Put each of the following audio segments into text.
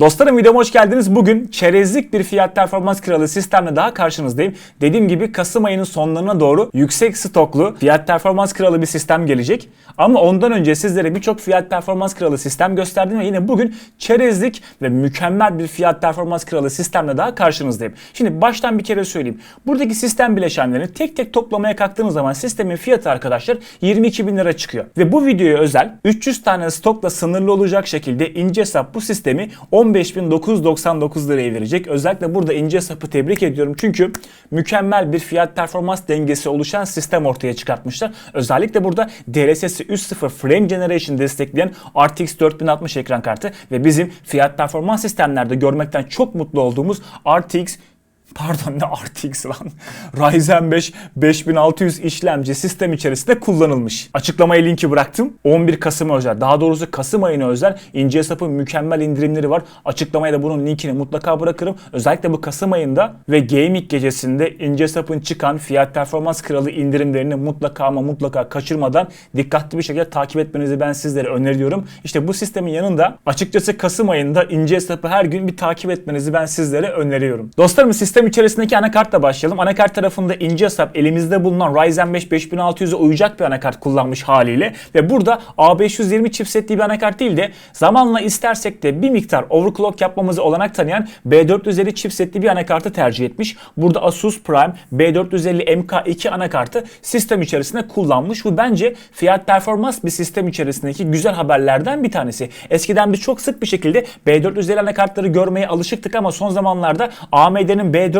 Dostlarım videoma hoş geldiniz. Bugün çerezlik bir fiyat performans kralı sistemle daha karşınızdayım. Dediğim gibi Kasım ayının sonlarına doğru yüksek stoklu fiyat performans kralı bir sistem gelecek. Ama ondan önce sizlere birçok fiyat performans kralı sistem gösterdim ve yine bugün çerezlik ve mükemmel bir fiyat performans kralı sistemle daha karşınızdayım. Şimdi baştan bir kere söyleyeyim. Buradaki sistem bileşenlerini tek tek toplamaya kalktığınız zaman sistemin fiyatı arkadaşlar 22 bin lira çıkıyor. Ve bu videoya özel 300 tane stokla sınırlı olacak şekilde ince hesap bu sistemi 15.999 liraya verecek. Özellikle burada ince hesapı tebrik ediyorum. Çünkü mükemmel bir fiyat performans dengesi oluşan sistem ortaya çıkartmışlar. Özellikle burada DLSS 3.0 Frame Generation destekleyen RTX 4060 ekran kartı ve bizim fiyat performans sistemlerde görmekten çok mutlu olduğumuz RTX Pardon ne RTX lan. Ryzen 5 5600 işlemci sistem içerisinde kullanılmış. Açıklamaya linki bıraktım. 11 Kasım'a özel. Daha doğrusu Kasım ayına özel ince hesapın mükemmel indirimleri var. Açıklamaya da bunun linkini mutlaka bırakırım. Özellikle bu Kasım ayında ve Gaming gecesinde ince hesapın çıkan fiyat performans kralı indirimlerini mutlaka ama mutlaka kaçırmadan dikkatli bir şekilde takip etmenizi ben sizlere öneriyorum. İşte bu sistemin yanında açıkçası Kasım ayında ince hesapı her gün bir takip etmenizi ben sizlere öneriyorum. Dostlarım sistem içerisindeki anakartla başlayalım. Anakart tarafında ince hesap elimizde bulunan Ryzen 5 5600'e uyacak bir anakart kullanmış haliyle ve burada A520 chipsetli bir anakart değil de zamanla istersek de bir miktar overclock yapmamızı olanak tanıyan B450 chipsetli bir anakartı tercih etmiş. Burada Asus Prime B450 MK2 anakartı sistem içerisinde kullanmış. Bu bence fiyat performans bir sistem içerisindeki güzel haberlerden bir tanesi. Eskiden biz çok sık bir şekilde B450 anakartları görmeye alışıktık ama son zamanlarda AMD'nin B450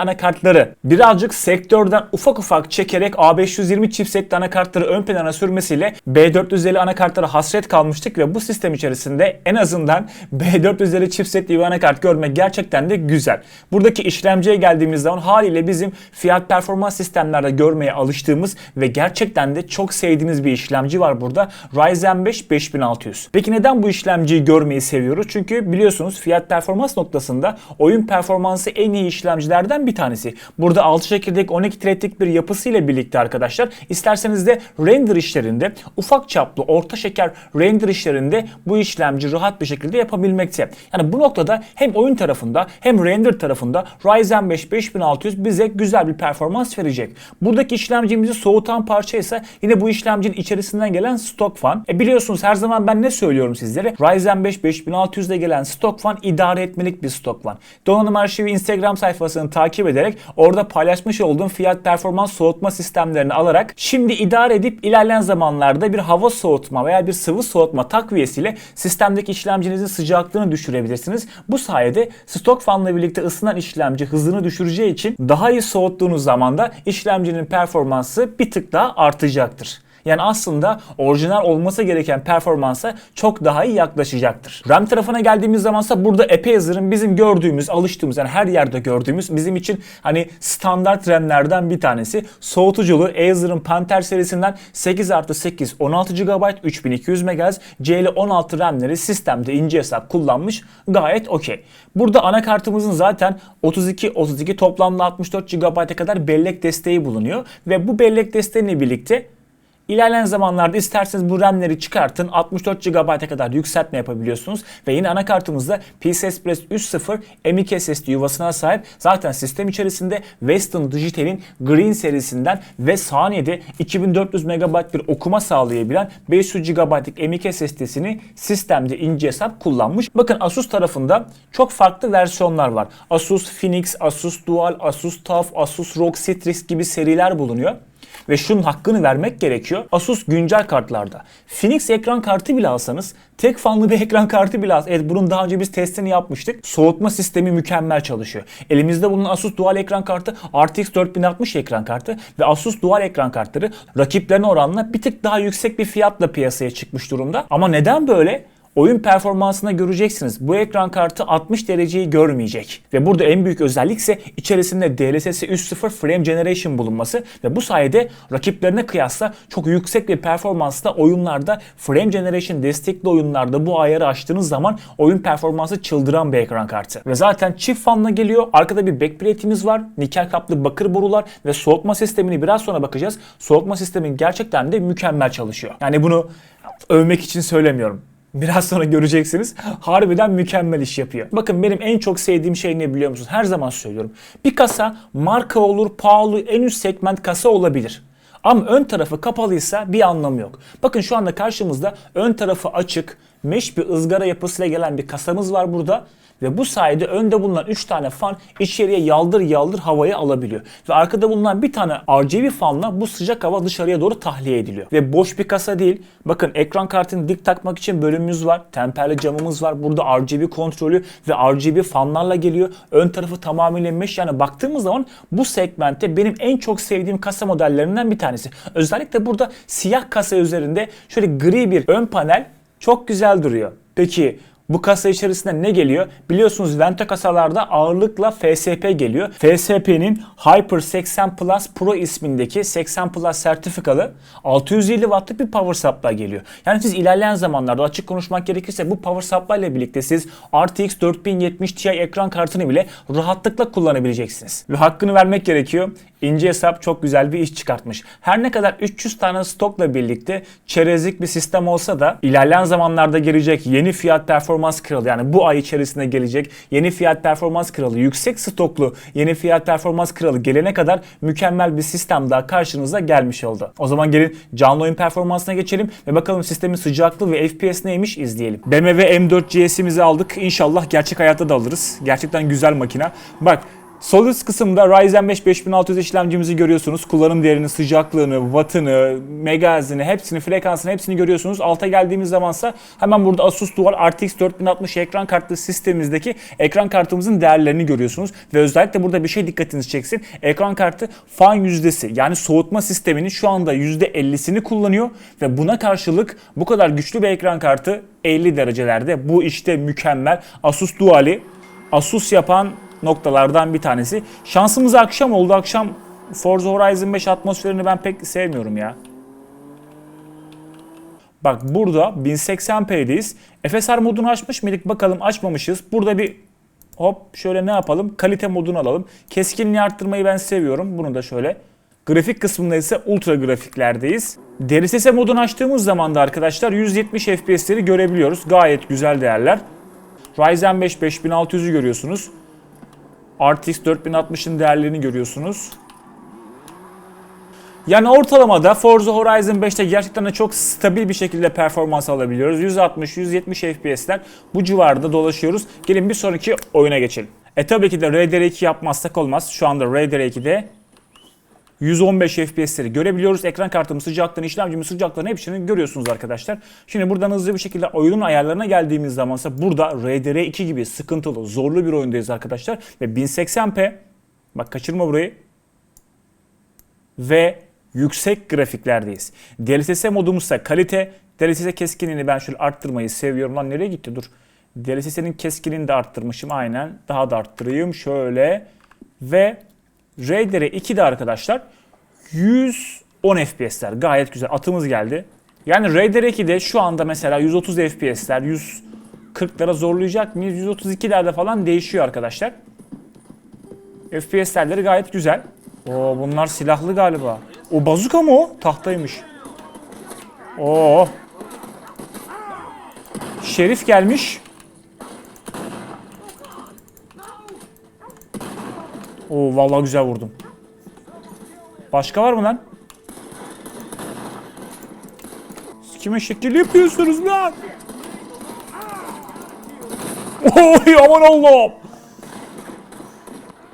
anakartları birazcık sektörden ufak ufak çekerek A520 chipsetli anakartları ön plana sürmesiyle B450 anakartlara hasret kalmıştık ve bu sistem içerisinde en azından B450 chipsetli bir anakart görmek gerçekten de güzel. Buradaki işlemciye geldiğimiz zaman haliyle bizim fiyat performans sistemlerde görmeye alıştığımız ve gerçekten de çok sevdiğimiz bir işlemci var burada. Ryzen 5 5600. Peki neden bu işlemciyi görmeyi seviyoruz? Çünkü biliyorsunuz fiyat performans noktasında oyun performansı en iyi işlemcilerden bir tanesi. Burada 6 çekirdek 12 threadlik bir yapısıyla birlikte arkadaşlar isterseniz de render işlerinde ufak çaplı orta şeker render işlerinde bu işlemci rahat bir şekilde yapabilmekte. Yani bu noktada hem oyun tarafında hem render tarafında Ryzen 5 5600 bize güzel bir performans verecek. Buradaki işlemcimizi soğutan parça ise yine bu işlemcinin içerisinden gelen stok fan. E biliyorsunuz her zaman ben ne söylüyorum sizlere? Ryzen 5 5600'de gelen stok fan idare etmelik bir stok fan. Donanım arşivi Instagram sayfasını takip ederek orada paylaşmış olduğum fiyat performans soğutma sistemlerini alarak şimdi idare edip ilerleyen zamanlarda bir hava soğutma veya bir sıvı soğutma takviyesiyle sistemdeki işlemcinizin sıcaklığını düşürebilirsiniz. Bu sayede stok fanla birlikte ısınan işlemci hızını düşüreceği için daha iyi soğuttuğunuz zaman da işlemcinin performansı bir tık daha artacaktır. Yani aslında orijinal olması gereken performansa çok daha iyi yaklaşacaktır. RAM tarafına geldiğimiz zamansa burada epey hazırın bizim gördüğümüz, alıştığımız yani her yerde gördüğümüz bizim için hani standart RAM'lerden bir tanesi. Soğutuculu Acer'ın Panther serisinden 8 artı 8 16 GB 3200 MHz CL16 RAM'leri sistemde ince hesap kullanmış gayet okey. Burada anakartımızın zaten 32 32 toplamda 64 GB'a kadar bellek desteği bulunuyor ve bu bellek desteğiyle birlikte İlerleyen zamanlarda isterseniz bu RAM'leri çıkartın 64 GB'a kadar yükseltme yapabiliyorsunuz ve yine anakartımızda PCI Express 3.0 M.2 SSD yuvasına sahip. Zaten sistem içerisinde Western Digital'in Green serisinden ve saniyede 2400 MB bir okuma sağlayabilen 500 GB'lık M.2 SSD'sini sistemde ince hesap kullanmış. Bakın Asus tarafında çok farklı versiyonlar var. Asus Phoenix, Asus Dual, Asus TUF, Asus ROG Strix gibi seriler bulunuyor. Ve şunun hakkını vermek gerekiyor. Asus güncel kartlarda. Phoenix ekran kartı bile alsanız, tek fanlı bir ekran kartı bile alsanız. Evet bunun daha önce biz testini yapmıştık. Soğutma sistemi mükemmel çalışıyor. Elimizde bulunan Asus Dual ekran kartı RTX 4060 ekran kartı ve Asus Dual ekran kartları rakiplerine oranla bir tık daha yüksek bir fiyatla piyasaya çıkmış durumda. Ama neden böyle? Oyun performansına göreceksiniz. Bu ekran kartı 60 dereceyi görmeyecek. Ve burada en büyük özellik ise içerisinde DLSS 3.0 Frame Generation bulunması ve bu sayede rakiplerine kıyasla çok yüksek bir performansla oyunlarda Frame Generation destekli oyunlarda bu ayarı açtığınız zaman oyun performansı çıldıran bir ekran kartı. Ve zaten çift fanla geliyor. Arkada bir backplate'imiz var. Nikel kaplı bakır borular ve soğutma sistemini biraz sonra bakacağız. Soğutma sistemin gerçekten de mükemmel çalışıyor. Yani bunu övmek için söylemiyorum Biraz sonra göreceksiniz. Harbiden mükemmel iş yapıyor. Bakın benim en çok sevdiğim şey ne biliyor musunuz? Her zaman söylüyorum. Bir kasa marka olur, pahalı, en üst segment kasa olabilir. Ama ön tarafı kapalıysa bir anlamı yok. Bakın şu anda karşımızda ön tarafı açık, mesh bir ızgara yapısıyla gelen bir kasamız var burada. Ve bu sayede önde bulunan 3 tane fan içeriye yaldır yaldır havayı alabiliyor. Ve arkada bulunan bir tane RGB fanla bu sıcak hava dışarıya doğru tahliye ediliyor. Ve boş bir kasa değil. Bakın ekran kartını dik takmak için bölümümüz var. Temperli camımız var. Burada RGB kontrolü ve RGB fanlarla geliyor. Ön tarafı tamamıyla mesh. Yani baktığımız zaman bu segmentte benim en çok sevdiğim kasa modellerinden bir tanesi. Özellikle burada siyah kasa üzerinde şöyle gri bir ön panel çok güzel duruyor. Peki bu kasa içerisinde ne geliyor? Biliyorsunuz Vento kasalarda ağırlıkla FSP geliyor. FSP'nin Hyper 80 Plus Pro ismindeki 80 Plus sertifikalı 650 wattlık bir power supply geliyor. Yani siz ilerleyen zamanlarda açık konuşmak gerekirse bu power supply ile birlikte siz RTX 4070 Ti ekran kartını bile rahatlıkla kullanabileceksiniz. Ve hakkını vermek gerekiyor. İnce hesap çok güzel bir iş çıkartmış. Her ne kadar 300 tane stokla birlikte çerezlik bir sistem olsa da ilerleyen zamanlarda gelecek yeni fiyat performans kralı yani bu ay içerisinde gelecek yeni fiyat performans kralı yüksek stoklu yeni fiyat performans kralı gelene kadar mükemmel bir sistem daha karşınıza gelmiş oldu. O zaman gelin canlı oyun performansına geçelim ve bakalım sistemin sıcaklığı ve FPS neymiş izleyelim. BMW M4 GS'imizi aldık. İnşallah gerçek hayatta da alırız. Gerçekten güzel makina. Bak Sol üst kısımda Ryzen 5 5600 işlemcimizi görüyorsunuz. Kullanım değerini, sıcaklığını, wattını, megahzini, hepsini, frekansını hepsini görüyorsunuz. Alta geldiğimiz zamansa hemen burada Asus Dual RTX 4060 ekran kartlı sistemimizdeki ekran kartımızın değerlerini görüyorsunuz. Ve özellikle burada bir şey dikkatinizi çeksin. Ekran kartı fan yüzdesi yani soğutma sisteminin şu anda %50'sini kullanıyor. Ve buna karşılık bu kadar güçlü bir ekran kartı 50 derecelerde. Bu işte mükemmel. Asus Dual'i Asus yapan noktalardan bir tanesi. Şansımız akşam oldu. Akşam Forza Horizon 5 atmosferini ben pek sevmiyorum ya. Bak burada 1080p'deyiz. FSR modunu açmış mıydık? Bakalım açmamışız. Burada bir hop şöyle ne yapalım? Kalite modunu alalım. Keskinliği arttırmayı ben seviyorum. Bunu da şöyle. Grafik kısmında ise ultra grafiklerdeyiz. DLSS modunu açtığımız zaman da arkadaşlar 170 FPS'leri görebiliyoruz. Gayet güzel değerler. Ryzen 5 5600'ü görüyorsunuz. RTX 4060'ın değerlerini görüyorsunuz. Yani ortalamada Forza Horizon 5'te gerçekten de çok stabil bir şekilde performans alabiliyoruz. 160-170 FPS'ler bu civarda dolaşıyoruz. Gelin bir sonraki oyuna geçelim. E tabii ki de RDR2 yapmazsak olmaz. Şu anda RDR2'de 115 FPS'leri görebiliyoruz. Ekran kartımız sıcaklığını, işlemcimiz sıcaklığını hepsini görüyorsunuz arkadaşlar. Şimdi buradan hızlı bir şekilde oyunun ayarlarına geldiğimiz zamansa burada RDR2 gibi sıkıntılı, zorlu bir oyundayız arkadaşlar. Ve 1080p, bak kaçırma burayı. Ve yüksek grafiklerdeyiz. DLSS modumuzsa kalite. DLSS keskinliğini ben şöyle arttırmayı seviyorum. Lan nereye gitti dur. DLSS'nin keskinliğini de arttırmışım aynen. Daha da arttırayım şöyle. Ve RDR 2'de arkadaşlar 110 FPS'ler gayet güzel. Atımız geldi. Yani RDR 2'de şu anda mesela 130 FPS'ler 140'lara zorlayacak mıyız? 132'lerde falan değişiyor arkadaşlar. FPS değerleri gayet güzel. Oo bunlar silahlı galiba. O bazuka mı o? Tahtaymış. Oo. Şerif gelmiş. Oo vallahi güzel vurdum. Başka var mı lan? Kime şekil yapıyorsunuz lan? Oy aman Allah'ım.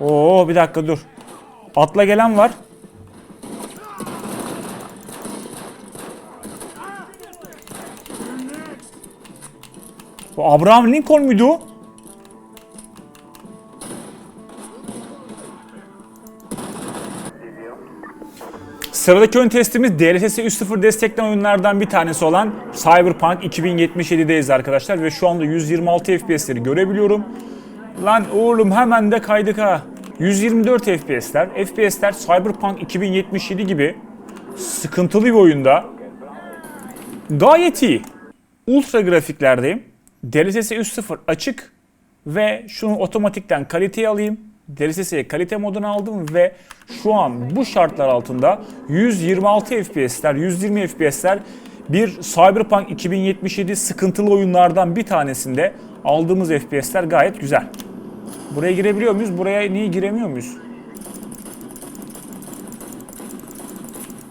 Oo bir dakika dur. Atla gelen var. Bu Abraham Lincoln muydu o? Sıradaki ön testimiz DLSS 3.0 destekleyen oyunlardan bir tanesi olan Cyberpunk 2077'deyiz arkadaşlar ve şu anda 126 FPS'leri görebiliyorum. Lan oğlum hemen de kaydık ha. 124 FPS'ler. FPS'ler Cyberpunk 2077 gibi sıkıntılı bir oyunda. Gayet iyi. Ultra grafiklerdeyim. DLSS 3.0 açık ve şunu otomatikten kaliteye alayım. DLSS'ye kalite modunu aldım ve şu an bu şartlar altında 126 FPS'ler, 120 FPS'ler bir Cyberpunk 2077 sıkıntılı oyunlardan bir tanesinde aldığımız FPS'ler gayet güzel. Buraya girebiliyor muyuz? Buraya niye giremiyor muyuz?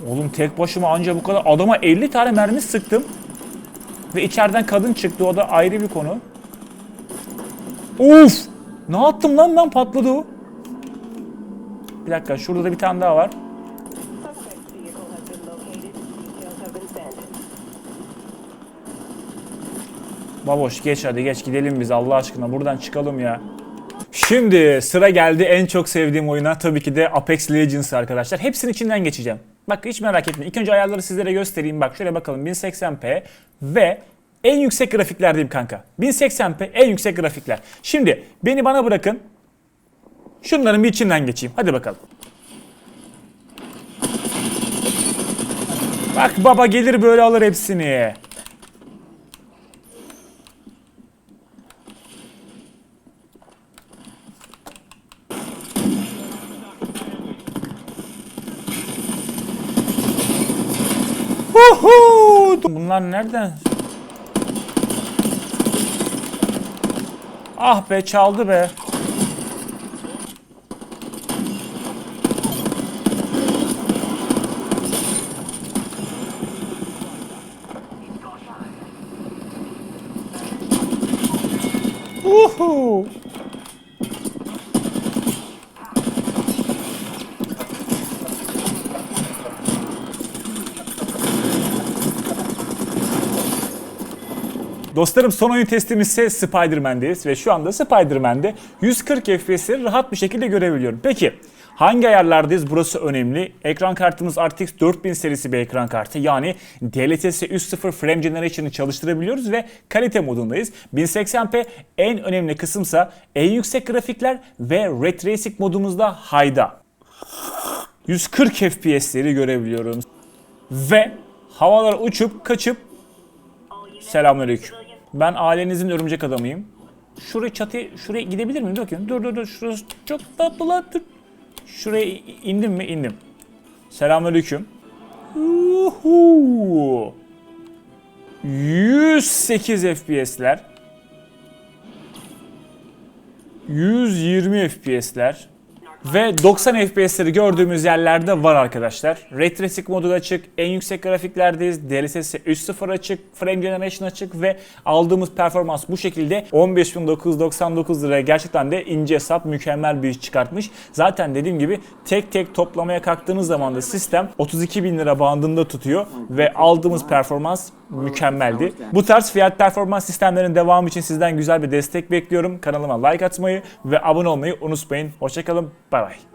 Oğlum tek başıma anca bu kadar. Adama 50 tane mermi sıktım. Ve içeriden kadın çıktı. O da ayrı bir konu. Uf! Ne yaptım lan ben patladı o. Bir dakika şurada da bir tane daha var. Baboş geç hadi geç gidelim biz Allah aşkına buradan çıkalım ya. Şimdi sıra geldi en çok sevdiğim oyuna tabii ki de Apex Legends arkadaşlar. Hepsinin içinden geçeceğim. Bak hiç merak etmeyin. İlk önce ayarları sizlere göstereyim. Bak şöyle bakalım 1080p ve en yüksek grafiklerdeyim kanka. 1080p en yüksek grafikler. Şimdi beni bana bırakın. Şunların bir içinden geçeyim. Hadi bakalım. Bak baba gelir böyle alır hepsini. Huhu! Bunlar nereden? Ah be çaldı be. Uhu. Dostlarım son oyun testimiz ise Spider-Man'deyiz ve şu anda Spider-Man'de 140 FPS'leri rahat bir şekilde görebiliyorum. Peki hangi ayarlardayız? Burası önemli. Ekran kartımız RTX 4000 serisi bir ekran kartı. Yani DLSS 3.0 Frame Generation'ı çalıştırabiliyoruz ve kalite modundayız. 1080p en önemli kısımsa en yüksek grafikler ve Ray Tracing modumuzda High'da. 140 FPS'leri görebiliyorum. Ve havalara uçup kaçıp Selamünaleyküm. Ben ailenizin örümcek adamıyım. Şuraya çatıya, şuraya gidebilir miyim? Bakın. Dur dur dur. Şurası çok tatlı. Dur. Şuraya indim mi? İndim. Selamünaleyküm. Uhu. 108 FPS'ler. 120 FPS'ler. Ve 90 FPS'leri gördüğümüz yerlerde var arkadaşlar. Ray Tracing modu açık, en yüksek grafiklerdeyiz. DLSS 3.0 açık, Frame Generation açık ve aldığımız performans bu şekilde 15.999 liraya gerçekten de ince hesap mükemmel bir iş çıkartmış. Zaten dediğim gibi tek tek toplamaya kalktığınız zaman da sistem 32.000 lira bandında tutuyor ve aldığımız performans mükemmeldi. Bu tarz fiyat performans sistemlerinin devamı için sizden güzel bir destek bekliyorum. Kanalıma like atmayı ve abone olmayı unutmayın. Hoşçakalın. Bye bye.